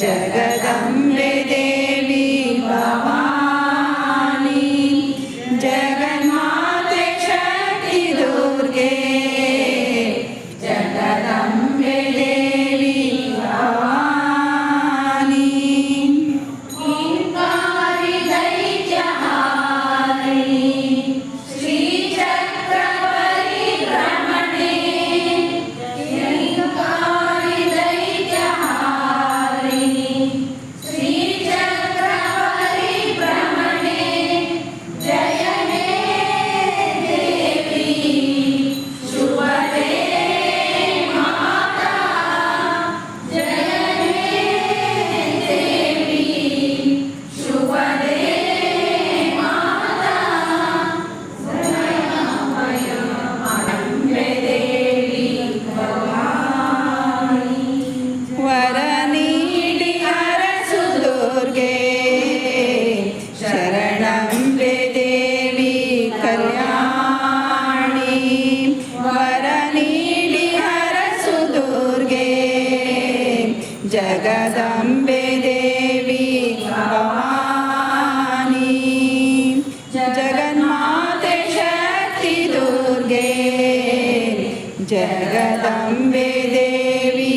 जगदम् Jagdambe Devi